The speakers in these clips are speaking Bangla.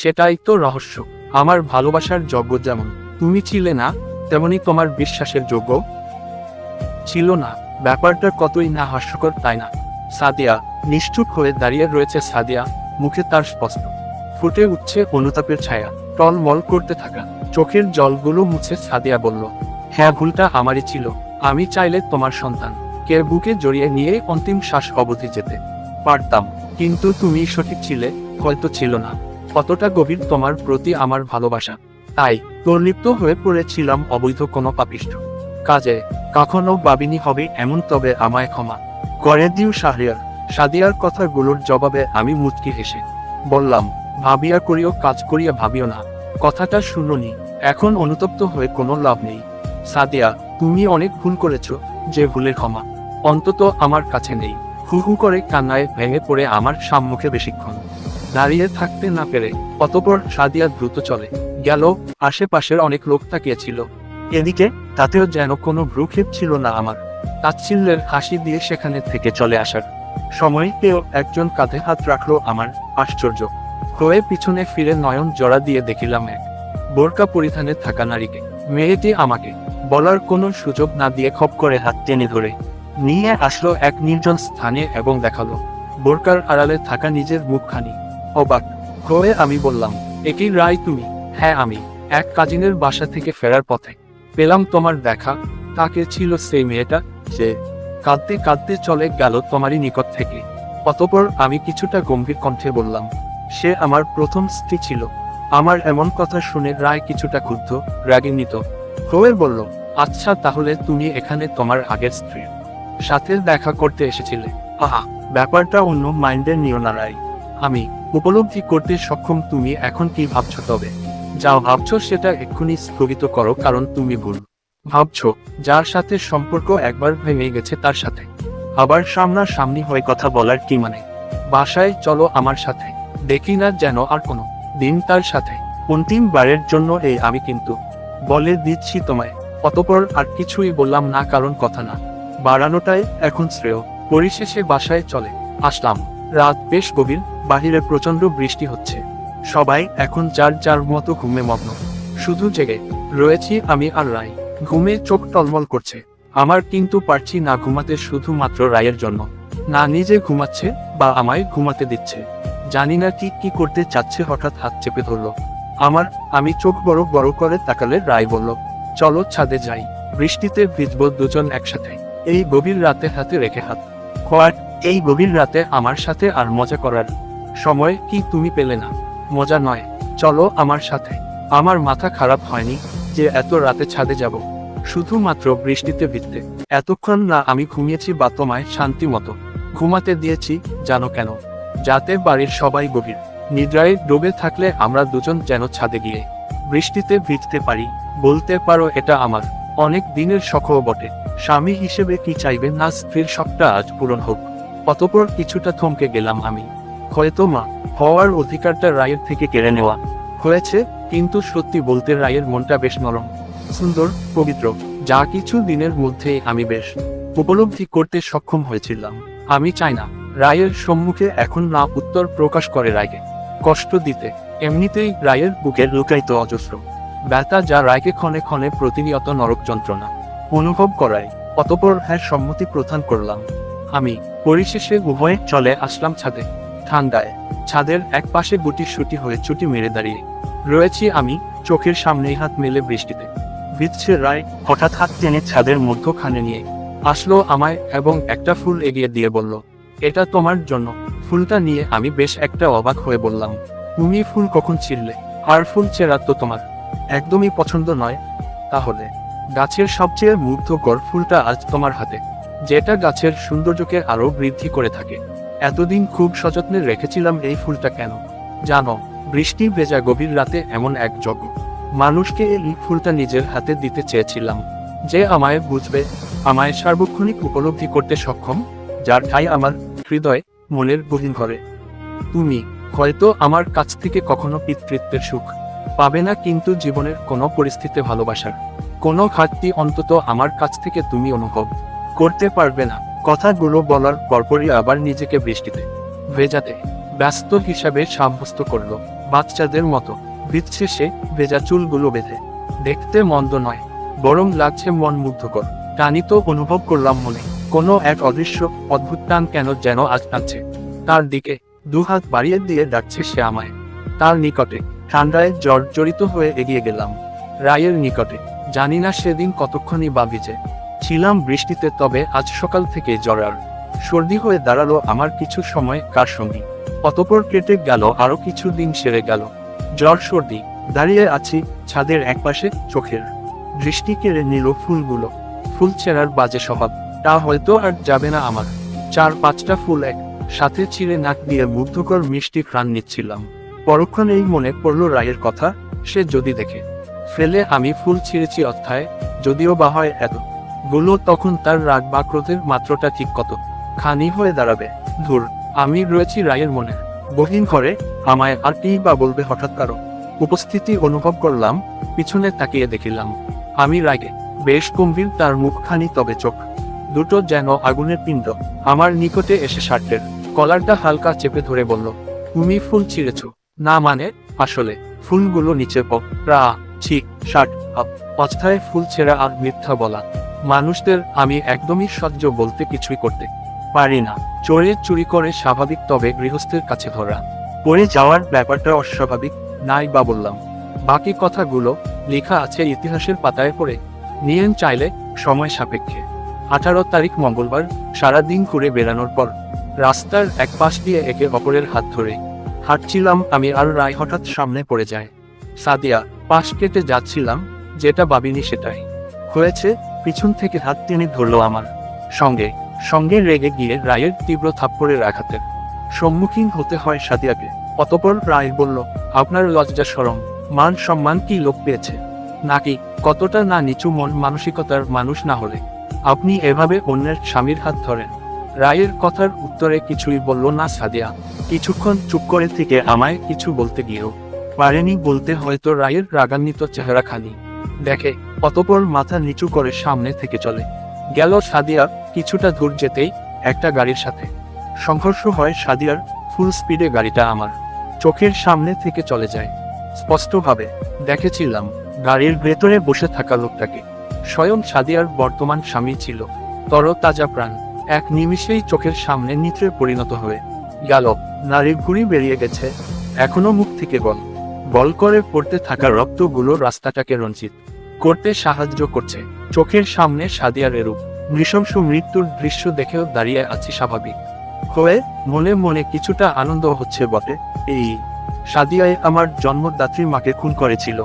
সেটাই তো রহস্য। আমার ভালোবাসার যোগ্য যেমন, তুমি ছিলে না, তেমনি তোমার বিশ্বাসের যোগ্য ছিল না। ব্যাপারটা কতই না হাস্যকর তাই না। সাদিয়া নিষ্ঠুপ হয়ে দাঁড়িয়ে রয়েছে সাদিয়া, মুখে তার স্পষ্ট। ফুটে উঠছে অনুতাপের ছায়া, টলমল করতে থাকা। চোখের জলগুলো মুছে সাদিয়া বলল হ্যাঁ ভুলটা আমারই ছিল। আমি চাইলে তোমার সন্তান। কে বুকে জড়িয়ে নিয়ে অন্তিম শ্বাস অবধি যেতে পারতাম। কিন্তু তুমি সঠিক ছিলে, হয়তো ছিল না। কতটা গভীর তোমার প্রতি আমার ভালোবাসা? তাই তর্লিপ্ত হয়ে পড়েছিলাম অবৈধ কোনো পাপিষ্ঠ। কাজে, কখনো ভাবিনি হবে এমন তবে আমায় ক্ষমা। করে দিও শাহরিয়ার। সাদিয়ার কথাগুলোর জবাবে আমি মুচকি হেসে বললাম, ভাবিয়া করিও, কাজ করিয়া ভাবিও না। কথাটা শুনুনি। এখন অনুতপ্ত হয়ে কোনো লাভ নেই। সাদিয়া, তুমি অনেক ভুল করেছ যে ভুলের ক্ষমা। অন্তত আমার কাছে নেই। হু করে কান্নায় ভেঙে পড়ে আমার সম্মুখে বেশিক্ষণ। দাঁড়িয়ে থাকতে না পেরে অতপর সাদিয়া দ্রুত চলে গেল। আশেপাশের অনেক লোক তাকিয়েছিল। এদিকে তাতেও যেন কোনো ভ্রুক্ষেপ ছিল না আমার। তাচ্ছিল্যের হাসি দিয়ে সেখানে থেকে চলে আসার সময় কেউ একজন কাঁধে হাত রাখল আমার। আশ্চর্য। হয়ে পিছনে ফিরে নয়ন জড়া দিয়ে দেখিলাম এক বোরকা পরিধানে থাকা নারীকে। মেয়েটি আমাকে বলার কোনো সুযোগ না দিয়ে খপ করে হাত টেনে ধরে নিয়ে আসলো এক নির্জন স্থানে এবং দেখাল। বোরকার আড়ালে থাকা নিজের মুখখানি। অবাক। হয়ে আমি বললাম, একই রায় তুমি। হ্যাঁ আমি। এক কাজিনের বাসা থেকে ফেরার পথে পেলাম তোমার দেখা। তাকে ছিল সেই মেয়েটা যে কাঁদতে কাঁদতে চলে গেল তোমারই নিকট থেকে। অতপর আমি কিছুটা গম্ভীর কণ্ঠে বললাম, সে আমার প্রথম স্ত্রী ছিল। আমার এমন কথা শুনে রায় কিছুটা ক্ষুব্ধ রাগিন্বিত ক্রোয়ের বলল আচ্ছা তাহলে তুমি এখানে তোমার আগের স্ত্রীর সাথে দেখা করতে এসেছিলে। আহা, ব্যাপারটা অন্য মাইন্ডের নিও না রায়। আমি উপলব্ধি করতে সক্ষম তুমি এখন কি ভাবছ তবে? যা ভাবছ সেটা এক্ষুনি স্থগিত করো কারণ তুমি ভুল। ভাবছ, যার সাথে সম্পর্ক একবার ভেঙে গেছে তার সাথে। আবার সামনাসামনি হয়ে কথা বলার কি মানে? বাসায় চলো আমার সাথে। দেখি না যেন আর কোনো দিন তার সাথে। অন্তিম বারের জন্য এই আমি কিন্তু বলে দিচ্ছি তোমায়। অতপর আর কিছুই বললাম না কারণ কথা না। বাড়ানোটাই এখন শ্রেয়। পরিশেষে বাসায় চলে আসলাম। রাত বেশ গভীর। বাহিরে প্রচণ্ড বৃষ্টি হচ্ছে। সবাই এখন যার যার মতো ঘুমে মগ্ন। শুধু জেগে রয়েছি আমি আর রায়। ঘুমে চোখ টলমল করছে। আমার কিন্তু পারছি না ঘুমাতে শুধুমাত্র রায়ের জন্য। না নিজে ঘুমাচ্ছে বা আমায় ঘুমাতে দিচ্ছে। জানি না কি কি করতে চাচ্ছে হঠাৎ হাত চেপে ধরলো। আমার, আমি চোখ বড় বড় করে তাকালে রায় বলল, চলো ছাদে যাই। বৃষ্টিতে ভিজব দুজন একসাথে। এই গভীর রাতে হাতে রেখে হাত। হোয়াট এই গভীর রাতে আমার সাথে আর মজা করার সময় কি তুমি পেলে না? মজা নয়। চলো আমার সাথে। আমার মাথা খারাপ হয়নি যে এত রাতে ছাদে যাব। শুধুমাত্র বৃষ্টিতে ভিজতে। এতক্ষণ না আমি ঘুমিয়েছি বা তোমায় শান্তি মতো। ঘুমাতে দিয়েছি জানো কেন? যাতে বাড়ির সবাই গভীর। নিদ্রায় ডুবে থাকলে আমরা দুজন যেন ছাদে গিয়ে বৃষ্টিতে ভিজতে পারি। বলতে পারো এটা আমার। অনেক দিনের শখও বটে। স্বামী হিসেবে কি চাইবে না স্ত্রীর শখটা আজ পূরণ হোক। অতপর কিছুটা থমকে গেলাম আমি। হয়তো মা হওয়ার অধিকারটা রায়ের থেকে কেড়ে নেওয়া। হয়েছে, কিন্তু সত্যি বলতে রায়ের মনটা বেশ নরম, সুন্দর, পবিত্র, যা কিছু দিনের মধ্যেই আমি বেশ উপলব্ধি করতে সক্ষম হয়েছিলাম। আমি চাই না, রায়ের সম্মুখে এখন না উত্তর প্রকাশ করে রায়কে। কষ্ট দিতে, এমনিতেই রায়ের বুকে লুকাইত অজস্র। ব্যথা যা রায়কে ক্ষণে ক্ষণে প্রতিনিয়ত নরক যন্ত্রণা অনুভব করায়, অতপর হ্যাঁ সম্মতি প্রদান করলাম। আমি, পরিশেষে উভয়ে চলে আসলাম ছাদে। ঠান্ডায় ছাদের এক পাশে গুটি সুটি হয়ে চুটি মেরে দাঁড়িয়ে। রয়েছি আমি চোখের সামনেই হাত মেলে বৃষ্টিতে। ভিজছে রায়, হঠাৎ হাত টেনে ছাদের মধ্যখানে নিয়ে। আসলো আমায় এবং একটা ফুল এগিয়ে দিয়ে বলল, এটা তোমার জন্য। ফুলটা নিয়ে আমি বেশ একটা অবাক হয়ে বললাম, তুমি ফুল কখন ছিঁড়লে? আর ফুল চেরা তো তোমার। একদমই পছন্দ নয়। তাহলে, গাছের সবচেয়ে মুগ্ধকর ফুলটা আজ তোমার হাতে, যেটা গাছের সৌন্দর্যকে আরও বৃদ্ধি করে থাকে। এতদিন খুব সযত্নে রেখেছিলাম এই ফুলটা কেন? জানো, বৃষ্টি ভেজা গভীর রাতে এমন এক যজ্ঞ মানুষকে এই ফুলটা নিজের হাতে দিতে চেয়েছিলাম। যে আমায় বুঝবে, আমায় সার্বক্ষণিক উপলব্ধি করতে সক্ষম, যার ঠাই আমার হৃদয় মনের গভীর ঘরে। তুমি, হয়তো আমার কাছ থেকে কখনো পিতৃত্বের সুখ পাবে না, কিন্তু জীবনের কোনো পরিস্থিতি ভালোবাসার। কোনো ঘাটতি অন্তত আমার কাছ থেকে তুমি অনুভব করতে পারবে না। কথাগুলো বলার পরপরই আবার নিজেকে বৃষ্টিতে ভেজাতে ব্যস্ত হিসাবে সাব্যস্ত করল বাচ্চাদের মতো। ভিজছে সে ভেজা চুলগুলো বেঁধে। দেখতে মন্দ নয়, বরং লাগছে মন মুগ্ধকর। টানি তো অনুভব করলাম মনে, কোনো এক অদৃশ্য, অদ্ভুত টান কেন যেন আজ টানছে তার দিকে দুহাত বাড়িয়ে দিয়ে ডাকছে সে আমায়। তার নিকটে, ঠান্ডায় জর্জরিত হয়ে এগিয়ে গেলাম। রায়ের নিকটে, জানি না সেদিন কতক্ষণই বা ভিজে। ছিলাম বৃষ্টিতে তবে আজ সকাল থেকে জ্বরার সর্দি হয়ে দাঁড়াল আমার কিছু সময় কার সঙ্গী। অতপর কেটে গেল আরও কিছু দিন সেরে গেল। জ্বর, সর্দি, দাঁড়িয়ে আছি ছাদের একপাশে চোখের। দৃষ্টি কেড়ে নিল ফুলগুলো। ফুল ছেঁড়ার বাজে স্বভাব। তা হয়তো আর যাবে না আমার। চার পাঁচটা ফুল এক সাথে ছিঁড়ে নাক দিয়ে মুগ্ধকর মিষ্টি প্রাণ নিচ্ছিলাম। পরক্ষণেই মনে পড়ল রায়ের কথা, সে যদি দেখে। ফেলে আমি ফুল ছিঁড়েছি অর্থায় যদিও বা হয় এত গুলো তখন তার রাগ বা ক্রোধের মাত্রটা ঠিক কত? খানি হয়ে দাঁড়াবে। ধুর, আমি রয়েছি রায়ের মনে। গহীন ঘরে আমায় আর কি বা বলবে হঠাৎ কারও? উপস্থিতি অনুভব করলাম, পিছনে তাকিয়ে দেখিলাম। আমি রাগে, বেশ গম্ভীর তার মুখখানি তবে চোখ। দুটো যেন আগুনের পিণ্ড। আমার নিকটে এসে শার্টের কলারটা হালকা চেপে ধরে বলল, তুমি ফুল ছিঁড়েছ। না মানে আসলে, ফুলগুলো নিচে পড়া। ছি, শার্ট অস্থায় ফুল ছেঁড়া আর মিথ্যা বলা। মানুষদের আমি একদমই সহ্য বলতে কিছুই করতে পারি না। চোরে চুরি করে স্বাভাবিক, তবে গৃহস্থের কাছে ধরা পড়ে যাওয়ার ব্যাপারটা অস্বাভাবিক, নাই বা বললাম। বাকি কথাগুলো লেখা আছে ইতিহাসের পাতায় পড়ে। নিয়েন চাইলে সময় সাপেক্ষে। আঠারো তারিখ মঙ্গলবার, সারাদিন ঘুরে বেড়ানোর পর রাস্তার এক পাশ দিয়ে একে অপরের হাত ধরে হাঁটছিলাম আমি আর রায় হঠাৎ সামনে পড়ে যায়। সাদিয়া, পাশ কেটে যাচ্ছিলাম, যেটা ভাবিনি সেটাই। হয়েছে পিছন থেকে হাত টেনে ধরল আমার সঙ্গে সঙ্গে রেগে গিয়ে রায়ের তীব্র থাপ্পড়ের আঘাতের সম্মুখীন হতে হয় সাদিয়াকে। অতপর রায় বলল, আপনার লজ্জা সরম। মান সম্মান কি লোক পেয়েছে? নাকি কতটা না নিচু মন মানসিকতার মানুষ না হলে? আপনি এভাবে অন্যের স্বামীর হাত ধরেন? রায়ের কথার উত্তরে কিছুই বলল না সাদিয়া। কিছুক্ষণ চুপ করে থেকে আমায় কিছু বলতে গিয়েও পারেনি বলতে হয়তো রায়ের রাগান্বিত চেহারাখানি। দেখে অতপর মাথা নিচু করে সামনে থেকে চলে। গেল সাদিয়া কিছুটা দূর যেতেই একটা গাড়ির সাথে। সংঘর্ষ হয় সাদিয়ার ফুল স্পিডে গাড়িটা আমার। চোখের সামনে থেকে চলে যায়। স্পষ্টভাবে দেখেছিলাম গাড়ির ভেতরে বসে থাকা লোকটাকে। স্বয়ং সাদিয়ার বর্তমান স্বামী ছিল। তর তাজা প্রাণ। এক নিমিষেই চোখের সামনে নিত্রে পরিণত হয়ে গেল। নারীর ঘুড়ি বেরিয়ে গেছে। এখনও মুখ থেকে বল। বল করে পড়তে থাকা রক্তগুলো রাস্তাটাকে রঞ্চিত করতে সাহায্য করছে। চোখের সামনে সাদিয়ার এরূপ নৃশংস মৃত্যুর দৃশ্য দেখেও দাঁড়িয়ে আছি স্বাভাবিক। হয়ে মনে মনে কিছুটা আনন্দ হচ্ছে বটে। এই সাদিয়ায় আমার জন্মদাত্রী মাকে খুন করেছিল।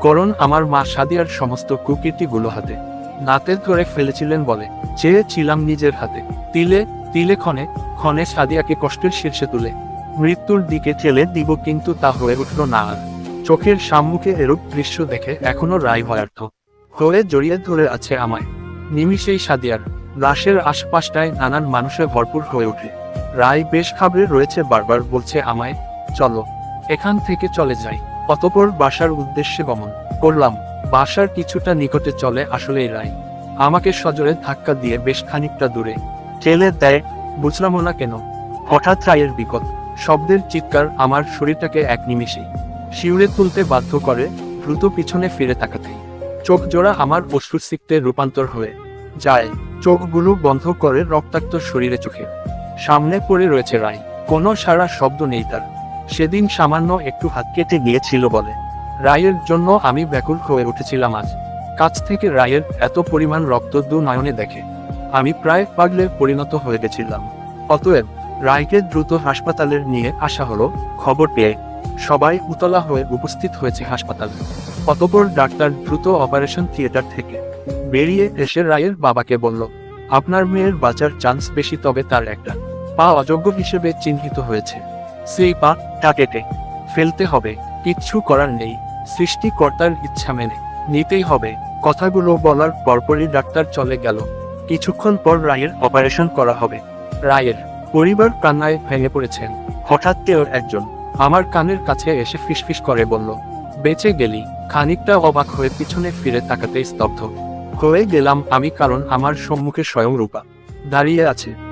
করণ আমার মা সাদিয়ার সমস্ত কুকীর্তিগুলো হাতে, নাতে ধরে ফেলেছিলেন বলে চেয়েছিলাম নিজের হাতে। তিলে তিলে ক্ষণে ক্ষণে সাদিয়াকে কষ্টের শীর্ষে তুলে। মৃত্যুর দিকে ঠেলে দিব কিন্তু তা হয়ে উঠল না আর। চোখের সম্মুখে এরূপ দৃশ্য দেখে এখনও রায় ভয়ার্থ। হয়ে জড়িয়ে ধরে আছে আমায়। নিমিষেই সাদিয়ার। লাশের আশপাশটায় নানান মানুষে ভরপুর হয়ে ওঠে। রায় বেশ খাবড়ে রয়েছে বারবার, বলছে আমায়, চলো, এখান থেকে চলে যাই। অতপর বাসার উদ্দেশ্যে গমন করলাম। বাসার কিছুটা নিকটে চলে আসলেই রায়। আমাকে সজোরে ধাক্কা দিয়ে বেশ খানিকটা দূরে ঠেলে দেয় বুঝলাম না কেন? হঠাৎ রায়ের বিকট শব্দের চিৎকার আমার শরীরটাকে এক নিমিষেই শিউরে তুলতে বাধ্য করে দ্রুত পিছনে ফিরে তাকাতে। চোখ জোড়া আমার অশ্রুসিক্তে রূপান্তর হয়ে যায়। চোখগুলো বন্ধ করে রক্তাক্ত শরীরে চোখে। সামনে পড়ে রয়েছে রায়। কোনো সারা শব্দ নেই তার। সেদিন সামান্য একটু হাত কেটে গিয়েছিল বলে। রায়ের জন্য আমি ব্যাকুল হয়ে উঠেছিলাম আজ। কাছ থেকে রায়ের এত পরিমাণ রক্ত দু নয়নে দেখে। আমি প্রায় পাগলে পরিণত হয়ে গেছিলাম। অতএব রায়কে দ্রুত হাসপাতালের নিয়ে আসা হলো খবর পেয়ে। সবাই উতলা হয়ে উপস্থিত হয়েছে হাসপাতালে। অতপর ডাক্তার দ্রুত অপারেশন থিয়েটার থেকে বেরিয়ে এসে রায়ের বাবাকে বলল, আপনার মেয়ের বাঁচার চান্স বেশি তবে তার একটা। পা অযোগ্য হিসেবে চিহ্নিত হয়েছে। সেই পা টা কেটে ফেলতে হবে। কিচ্ছু করার নেই। সৃষ্টিকর্তার ইচ্ছা মেনে নিতেই হবে। কথাগুলো বলার পরপরই ডাক্তার চলে গেল। কিছুক্ষণ পর রায়ের অপারেশন করা হবে। রায়ের পরিবার কান্নায় ভেঙে পড়েছেন। হঠাৎ কেউ একজন আমার কানের কাছে এসে ফিসফিস করে বলল, বেঁচে গেলি। খানিকটা অবাক হয়ে পিছনে ফিরে তাকাতে স্তব্ধ। হয়ে গেলাম আমি কারণ আমার সম্মুখে স্বয়ং রূপা। দাঁড়িয়ে আছে।